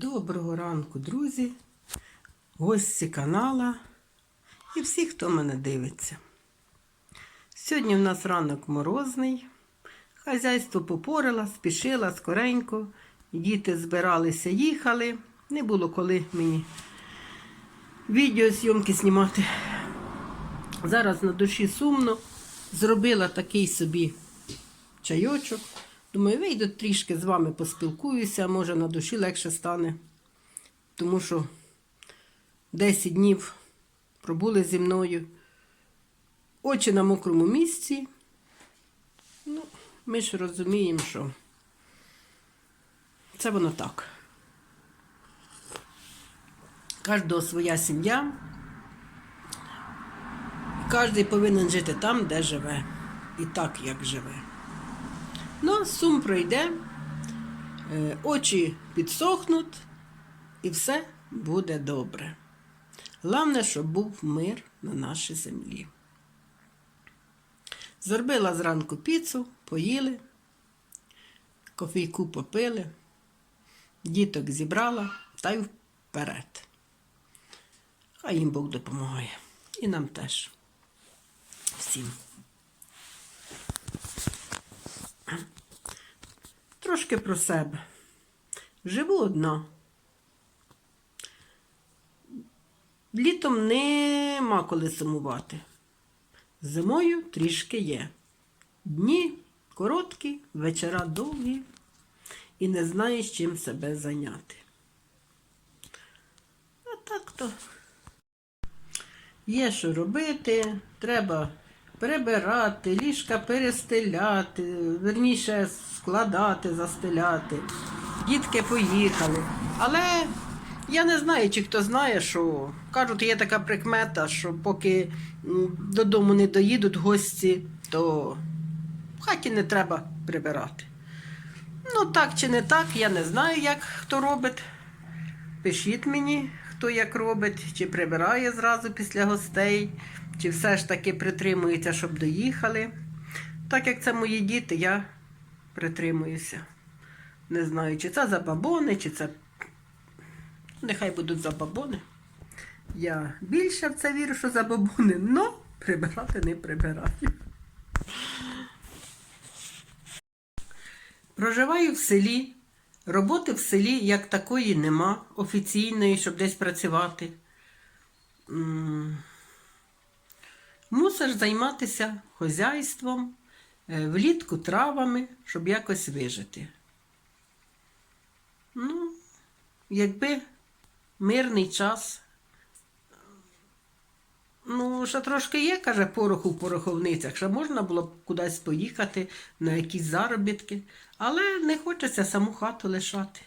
Доброго ранку, друзі, гості канала і всі, хто мене дивиться. Сьогодні в нас ранок морозний. Хазяйство попорила, спішила скоренько. Діти збиралися, їхали. Не було коли мені відеозйомки знімати. Зараз на душі сумно. Зробила такий собі чайочок. Думаю, вийду трішки з вами поспілкуюся, може на душі легше стане. Тому що 10 днів пробули зі мною. Очі на мокрому місці. Ну, ми ж розуміємо, що це воно так. Кожного своя сім'я. Кожен повинен жити там, де живе. І так, як живе. Ну, сум пройде, е, очі підсохнуть, і все буде добре. Головне, щоб був мир на нашій землі. Зробила зранку піцу, поїли, кофійку попили, діток зібрала та й вперед. Хай їм Бог допомагає. І нам теж. Всім. Трошки про себе. Живу одна. Літом нема коли сумувати. Зимою трішки є. Дні короткі, вечора довгі і не знаєш, чим себе зайняти. А так то є що робити, треба прибирати, ліжка перестеляти, верніше складати, застеляти. Дітки поїхали. Але я не знаю, чи хто знає, що кажуть, є така прикмета, що поки додому не доїдуть гості, то в хаті не треба прибирати. Ну, так чи не так, я не знаю, як хто робить. Пишіть мені, хто як робить, чи прибирає зразу після гостей, чи все ж таки притримується, щоб доїхали. Так як це мої діти, я притримуюся. Не знаю, чи це забабони, чи це. Нехай будуть забабони. Я більше в це вірю, що забабони, але прибирати не прибираю. Проживаю в селі. Роботи в селі як такої нема офіційної, щоб десь працювати. Мусиш займатися хозяйством, е, влітку травами, щоб якось вижити. Ну, якби мирний час. Ну, ще трошки є, каже, пороху в пороховницях, ще можна було б кудись поїхати на якісь заробітки, але не хочеться саму хату лишати.